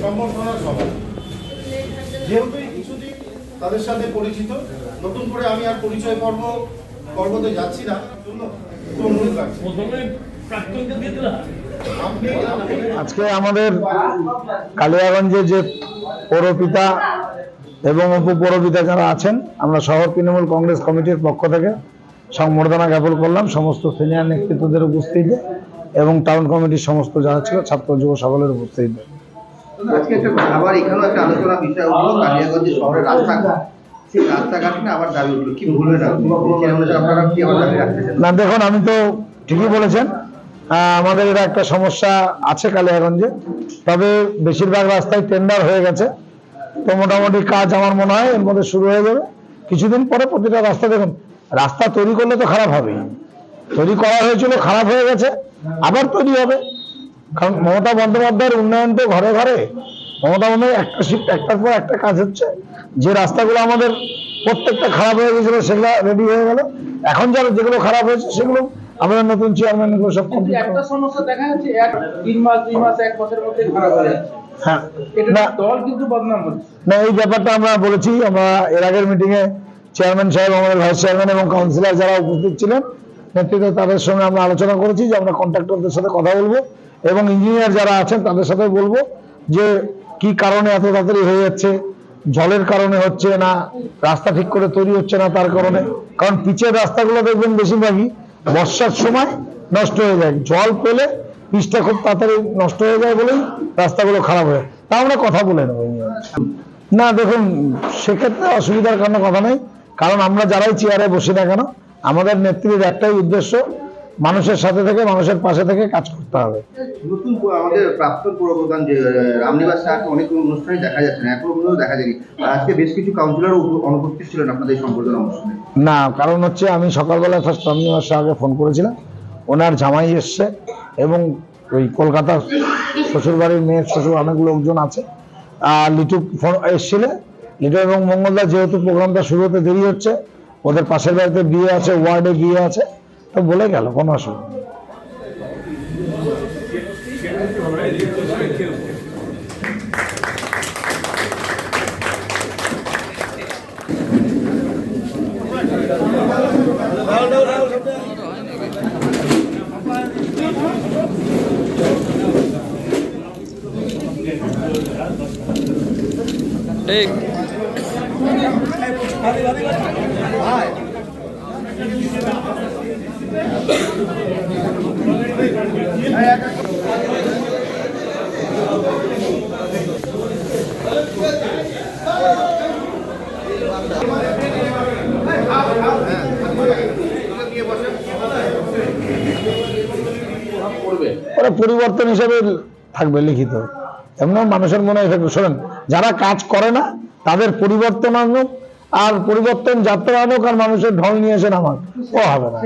সম্বর্ধনা সভা যেহেতু কিছুদিন তাদের সাথে পরিচিত নতুন করে আমি আর পরিচয় পর্ব পর্বতে যাচ্ছি না। আজকে আমাদের কালিয়াগঞ্জে যে পৌরপিতা এবং উপপৌরপিতা যারা আছেন আমরা শহর তৃণমূল কংগ্রেস কমিটির পক্ষ থেকে সংবর্ধনা জ্ঞাপন করলাম সমস্ত সিনিয়র নেতৃত্বদের উপস্থিতিতে এবং টাউন কমিটির সমস্ত যারা ছিল ছাত্র যুব সকলের উপস্থিতিতে। না দেখুন আমি তো ঠিকই বলেছেন। আমাদের এটা একটা সমস্যা আছে কালিয়াগঞ্জে। তবে বেশিরভাগ রাস্তায় টেন্ডার হয়ে গেছে। তো মোটামুটি কাজ আমার মনে হয় এর মধ্যে শুরু হয়ে যাবে। কিছুদিন পরে প্রতিটা রাস্তা দেখুন রাস্তা তৈরি করলে তো খারাপ হবেই। তৈরি করা হয়েছিল খারাপ হয়ে গেছে আবার তৈরি হবে। কারণ মমতা বন্দ্যোপাধ্যায়ের উন্নয়ন তো ঘরে ঘরে। মমতা বন্দ্যোপাধ্যায় একটা শিফট একটার পর একটা কাজ হচ্ছে। যে রাস্তাগুলো আমাদের প্রত্যেকটা খারাপ হয়ে গেছিল সেগুলো রেডি হয়ে গেল। এখন যারা যেগুলো খারাপ হয়েছে সেগুলো আমাদের নতুন চেয়ারম্যান এগুলো সব একটা সমস্যা দেখা যাচ্ছে তিন মাস দুই মাস এক বছরের মধ্যে খারাপ হয়ে যাচ্ছে। হ্যাঁ। না। এই ব্যাপারটা আমরা বলেছি আমরা এর আগের মিটিং এ চেয়ারম্যান সাহেব, আমাদের ভাইস চেয়ারম্যান এবং কাউন্সিলর যারা উপস্থিত ছিলেন, নেতৃত্বে তাদের সঙ্গে আমরা আলোচনা করেছি যে আমরা কন্ট্রাক্টরদের সাথে কথা বলব এবং ইঞ্জিনিয়ার যারা আছেন তাদের সাথে বলব যে কি কারণে এত তাড়াতাড়ি হয়ে যাচ্ছে, জলের কারণে হচ্ছে না, রাস্তা ঠিক করে তৈরি হচ্ছে না তার কারণে। কারণ পিচের রাস্তাগুলো দেখবেন বেশিরভাগই বর্ষার সময় নষ্ট হয়ে যায়। জল পেলে পিচটা খুব তাড়াতাড়ি নষ্ট হয়ে যায় বলেই রাস্তাগুলো খারাপ হয় তা আমরা কথা বলে নেব। না, দেখুন, সেক্ষেত্রে অসুবিধার কোনো কথা নেই। কারণ আমরা যারাই চেয়ারে বসি না কেন আমাদের নেত্রীর একটাই উদ্দেশ্য মানুষের সাথে থেকে মানুষের পাশে থেকে কাজ করতে হবে। নতুন আমাদের প্রাক্তন পুরপ্রধান যে রামনিবাস স্যারকে অনেক অনুষ্ঠানে দেখা যাচ্ছে না এখনও পর্যন্ত দেখা যায়নি। আজকে বেশ কিছু কাউন্সিলর অনুপস্থিত ছিলেন আপনাদের এই অনুষ্ঠানে। না কারণ হচ্ছে আমি সকালবেলা ফার্স্ট রামনিবাস শাহকে ফোন করেছিলাম। ওনার জামাই এসছে এবং ওই কলকাতার শ্বশুরবাড়ির মেয়ের শ্বশুর অনেক লোকজন আছে। আর লিটু ফোন এসছিলে লিটু এবং মঙ্গলদা যেহেতু প্রোগ্রামটা শুরু হতে দেরি হচ্ছে, ওদের পাশের বাড়িতে বিয়ে আছে, ওয়ার্ডে বিয়ে আছে, তো বলে গেল, কোনো অসুবিধা নেই। পরিবর্তন হিসেবে থাকবে লিখিত। এমন মানুষের মনে এফেক্ট শোনেন যারা কাজ করে না তাদের পরিবর্তন আনুক আর পরিবর্তন যাত্রা আনুক আর মানুষের ঢং নিয়ে এসে নামাক। ও হবে না।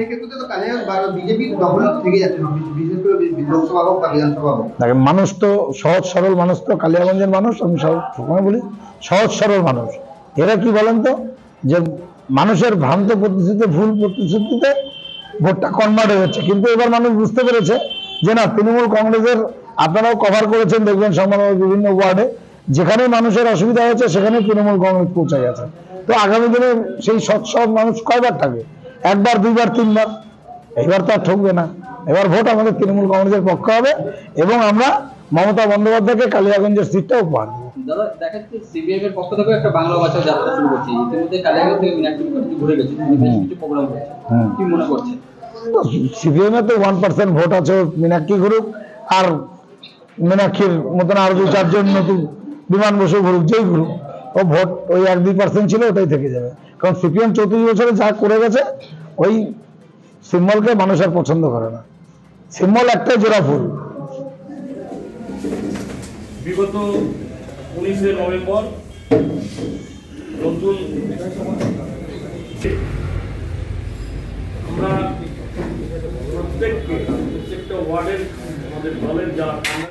দেখেন মানুষ তো সহজ সরল মানুষ তো কালিয়াগঞ্জের মানুষ আমি সব- সবসময় বলি সহজ সরল মানুষ। এরা কি বলেন তো? যে মানুষের ভ্রান্ত প্রতিশ্রুতিতে ভুল প্রতিশ্রুতিতে ভোটটা কনভার্ট হয়ে যাচ্ছে। কিন্তু এবার মানুষ বুঝতে পেরেছে যে না তৃণমূল কংগ্রেসের আপনারাও কভার করেছেন দেখবেন সম্মান বিভিন্ন ওয়ার্ডে। যেখানে মানুষের অসুবিধা হয়েছে সেখানে তৃণমূল কংগ্রেস পৌঁছে গেছে। তো আগামী দিনে সেই সৎ সৎ মানুষ কয়বার থাকে একবার দুইবার তিনবার? এবার তো আর ঠকবে না। এবার ভোট আমাদের তৃণমূল কংগ্রেসের পক্ষে হবে এবং আমরা মমতা বন্দ্যোপাধ্যায়কে কালিয়াগঞ্জের সিটটা উপহার সিপিএম এ তো ওয়ান পার্সেন্ট ভোট আছে মীনাক্ষী ঘুরুক। আর মীনাক্ষীর মতন আরও দু চারজন নতুন বিমান বসু ঘুরুক, যেই ঘুরুক, ও ভোট ওই এক দুই পার্সেন্ট ছিল, ওটাই থেকে যাবে। কারণ সিপিএম চৌত্রিশ বছরে যা করে গেছে, ওই সিম্বলকে মানুষ আর পছন্দ করে না। সিম্বল একটাই জোড়া ফুল বিগত উনিশে নভেম্বর নতুন